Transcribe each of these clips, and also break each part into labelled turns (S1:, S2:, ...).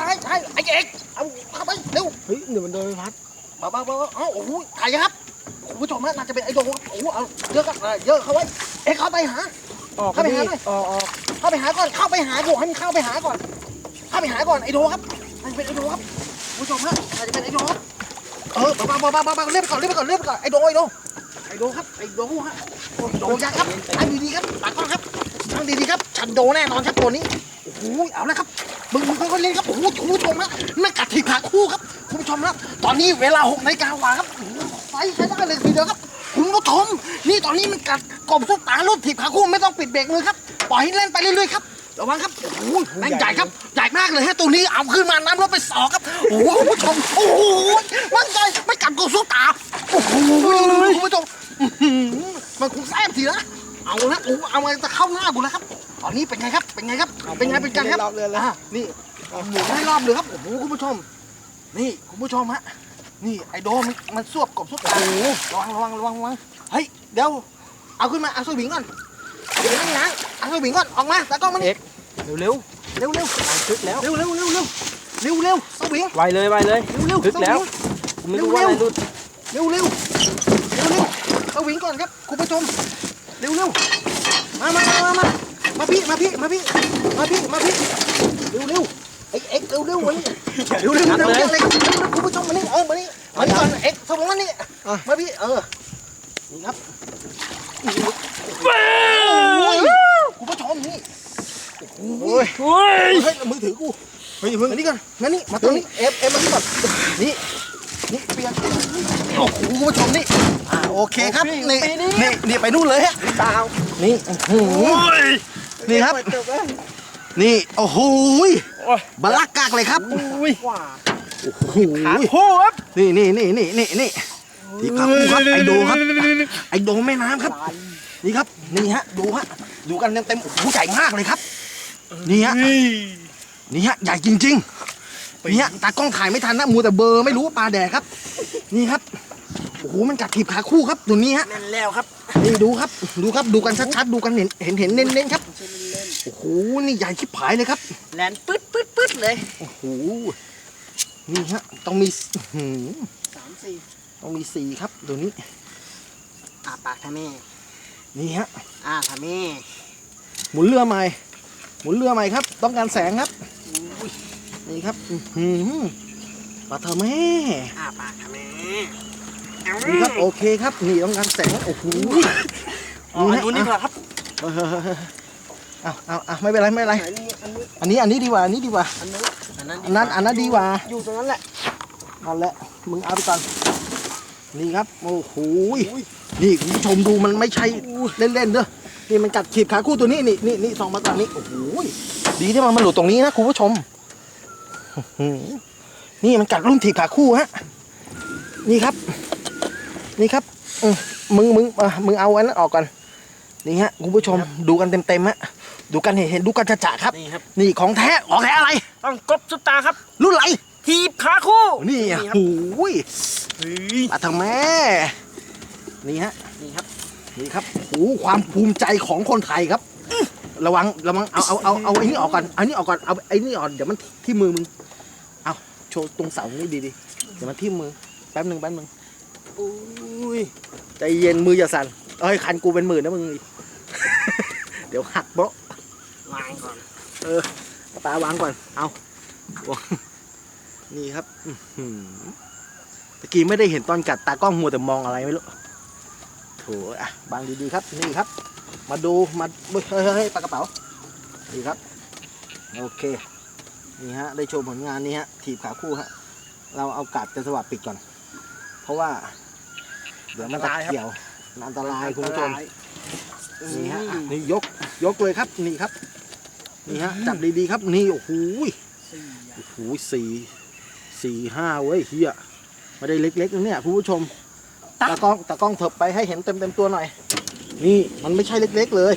S1: ตายตายไอ้เอกเอาเข้าไปเร็ว
S2: เฮ้ยเดี๋ยวมันโดนใบพัด
S1: มาบ้าบ้าเอ้าโอ้โหถ่ายครับคุณผู้ชมฮะน่าจะเป็นไอ้โดงครับโอ้โหเอาเยอะครับเออเยอะเข้าไว้เอกเข้าไปหา
S2: ออก
S1: เข้าไปหา
S2: ดิ
S1: หน่อย
S2: ออกออก
S1: เข้าไปหาก่อนเข้าไปหาก่อนให้มันเข้าไปหาก่อน เข้าไปหาก่อนไอโดครับมันเป็นไอโดครับคุณผู้ชมฮะอาจจะเป็นไอโดครับเออบ้าบ้าบ้าบ้าบ้าเรียกไปก่อนเรียกไปก่อนเรียกไปก่อนไอโดไอโดไอโดครับไอโดฮะโอ้โดยักษ์ครับตั้งดีๆครับตากล้องครับตั้งดีๆครับฉันโดแน่นอนครับตัวนี้โอ้โหเอาละครับ มึงมึงค่อยๆเล่นครับโอ้โหคุณผู้ชมฮะมันกัดถีบขาคู่ครับคุณผู้ชมนะตอนนี้เวลาหกนาฬิกากว่าครับไฟใช้ได้เลยทีเดียวครับ คุณผู้ชมนี่ตอนนี้มันกัดกบทุกตาลุดถีบขาคู่ไม่ต้องปิดเบรกมือครับปล่อยให้เล่นไปเรื่อยๆครับระวังครับโอ้โหแม่งใหญ่ครับใหญ่มากเลยฮะตัวนี้เอาขึ้นมาน้ำรถไปสอกครับโอ้โหคุณผู้ชมโอ้โหมันใหญ่ไม่กัดกบทุกตาโอ้โหคุณผู้ชมมันคงแซ่บทีนะเอาละโอ้เอาอะไรจะเข้าหน้ากูแล้วครับ ตอนนี้เป็นไงครับ เป็นไงครับ เป็นไงเป็นกันครับ
S2: รอบเรือนแล้ว
S1: อะนี่หมุนให้รอบเลยครับ โอ้โหคุณผู้ชม นี่คุณผู้ชมฮะ นี่ไอโดมมันมันสวบกบสวบตาระวังระวังระวังระวัง เฮ้ยเดี๋ยวเอาขึ้นมาเอาสวิงก่อน เดี๋ยวนั่งนะเอาสวิงก่อนออกมาตากล้องมัน
S2: เอ็กเร็วเร็ว
S1: เร็วเร็ว
S2: ๆวางทึกแล้ว
S1: เร็วเร็วเร็วเร็วเร็วเร็วสวิง
S2: ไวเลยไวเลย
S1: เร็วเร็ว
S2: ทึกแล้ว
S1: ส
S2: กูไม่รู้ว่าอะไรรุด
S1: เร็วเร็วเร็วเร็วสวิงก่อนครับคุณผู้ชม เร็วเร็วมามามามา มามาพี่มาพี่มาพี่มาพี่มาพี่เร็วเร็วเอ็กเอ็กเร็วเร็วมานี่เร็วเร็วเร็วเร็วเร็วคุณผู้ชมมานี่เออมานี่มานี่ก่อนเอ็กสวิงมานี่มาพี่เออนี่ครับโอ้ยคุณผู้ชมนี่
S2: โอ้ยโอ้ย
S1: เฮ้ยมือถือกูเฮ้ยมึงอันนี้ก่อนมานี่มาตรงนี้เอฟเอฟมานี่ก่อนนี่นี่เปียกโอ้โหคุณผู้ชมนี่อ่าโอเคครับนี่นี่นี่ไปนู่นเลยฮะ
S2: ดาว
S1: นี่อื้อหือ นี่ครับ
S2: จบแล้ว
S1: นี่ โอ้โห
S2: โอ้ย
S1: บลักกากเลยครับ
S2: อุ้ยว้า
S1: โอ้โห
S2: ขาโค้ครับ
S1: นี่นี่นี่นี่นี่นี่ที่ครับครับไอโดครับ ไอโดแม่น้ำครับ นี่ครับ นี่ฮะ ดูฮะ ดูกันเต็มๆโอ้โหใหญ่มากเลยครับ นี่ฮะ นี่ฮะ ใหญ่จริงๆนี่ฮะ ตากล้องถ่ายไม่ทันนะ มูแต่เบลอร์ไม่รู้ว่าปลาแดดครับ นี่ครับ โอ้โห มันกัดถีบขาคู่ครับ ตัวนี้ฮะ
S2: แน่นแล้วครับ
S1: นี่ดูครับ ดูครับ ดูกันชัดๆ ดูกันเห็นเห็นเห็นเน้นๆครับ โอ้โห นี่ใหญ่ชิบหายเลยครับ
S2: แลนปึ๊ดปึ๊ดปึ๊ดเลย
S1: โอ้โห นี่ฮะ ต้องมีอื้อหือ
S2: สามสี่
S1: ต้องมีสี่ครับ ตัวนี้
S2: อาปากทำแม่
S1: นี่ฮะ
S2: อ่าทำแม่
S1: หมุนเรือใหม่ หมุนเรือใหม่ครับ ต้องการแสงครับ นี่ครับอื้อหือปลาเธอแม่
S2: อ่าปากทำแม่
S1: นี่ครับ โอเคครับ นี่ต้องการแสง โอ้โห
S2: อ๋ออันนู้นดีกว่าครับ
S1: เออเอาเอาเอาไม่เป็นไรไม่เป็นไร
S2: อันนี้อันนี้
S1: อันนี้อันนี้ดีกว่าอันนี้ดีกว่า
S2: อันนู้นอันนั้น
S1: อันนั้นอันนั้นดีกว่า
S2: อยู่ตรงนั้นแหละ
S1: นั่นแหละมึงเอาไปก่อนนี่ครับโอ้โหนี่คุณผู้ชมดูมันไม่ใช่เล่นๆเด้อนี่มันกัดขีบขาคู่ตัวนี้นี่นี่นี่ส่องมาก่อนนี่โอ้โหดีที่มันมาหลุดตรงนี้นะคุณผู้ชมอื้อหือนี่มันกัดรุ่นถีบขาคู่ฮะนี่ครับ นี่ครับอืมมึงมึงอะมึงเอาอันนั้นออกก่อนนี่ฮะคุณผู้ชมดูกันเต็มๆฮะ ดูกันเห็นเห็นดูกันจะๆครับ
S2: นี่ครับ
S1: นี่ของแท้ของแท้อะไร
S2: ต้องกบซุปตาครับ
S1: รุ่นไหน
S2: ทีบขาคู่
S1: นี่อะ
S2: ครับ
S1: โอ้ย
S2: เฮ้ย
S1: ปลาทางแม่ นี่ฮะ
S2: นี่ครับ
S1: นี่ครับโอ้ความภูมิใจของคนไทยครับ ระวัง ระวัง เอาเอาเอาเอาไอ้นี่ออกก่อนเอานี่ออกก่อน เอาไอ้นี่ออก เดี๋ยวมันที่มือมึง เอาโชว์ตรงเสานี่ดีดีๆเดี๋ยวมันที่มือ แป๊บหนึ่งแป๊บหนึ่ง
S2: อุ้ย
S1: ใจเย็นมืออย่าสั่น เอ้ยคันกูเป็นหมื่นนะมึงอีกเดี๋ยวหักโบ๊ะ
S2: วางก่อน
S1: ปลาวางก่อน เอาวางนี่ครับอื้อหือตะกี้ไม่ได้เห็นตอนกัดตากล้องมัวแต่มองอะไรไม่รู้โถอะบางดีๆครับ นี่ครับ มาดู มาเฮ้ยเฮ้ยเฮ้ยปลากระเป๋านี่ครับ โอเค นี่ฮะ ได้โชว์ผลงานนี่ฮะ ถีบขาคู่ฮะ เราเอากัดจะสวัสดปิดก่อน เพราะว่า เดี๋ยวมันจะเกี่ยวมันอันตรายคุณผู้ชมนี่ฮะอะนี่ยก ยกเลยครับ นี่ครับ นี่ฮะจับดีๆครับนี่โอ้โหยโอ้โหสี่สี่ห้าเว้ยเฮียไม่ได้เล็กๆนะเนี่ยคุณผู้ชมตากล้องตากล้องเถิบไปให้เห็นเต็มๆตัวหน่อย นี่มันไม่ใช่เล็ก ๆ เลย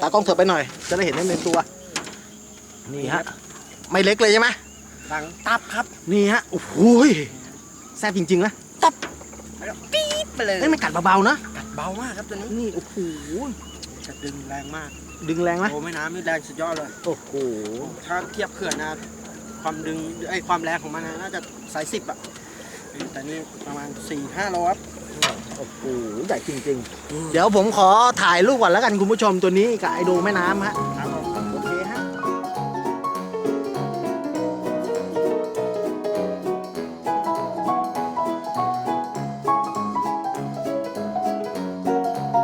S1: ตากล้องเถิบไปหน่อย จะได้เห็นเต็มๆตัว นี่ฮะไม่เล็กเลยใช่ไหม
S2: ดังตับครับ
S1: นี่ฮะโอ้โหยแซ่บจริงๆนะ
S2: ปี๊ดไปเลย
S1: เอ้ยไม่กัดเบาๆนะ
S2: กัดเบามากครับตัวนี้
S1: นี่โอ้โห
S2: จะดึงแรงมาก
S1: ดึงแรงไหม
S2: โอ้แม่น้ำนี่แรงสุดยอดเลย
S1: โอ้โห
S2: ถ้าเทียบเขื่อนนะ ความดึงไอ้ความแรงของมันนะน่าจะสายสิบอะ แต่นี่ประมาณสี่ห้าโลครับ
S1: โอ้โหใหญ่จริง ๆ เดี๋ยวผมขอถ่ายรูปก่อนแล้วกันคุณผู้ชมตัวนี้กับไอโดแม่น้ำฮะ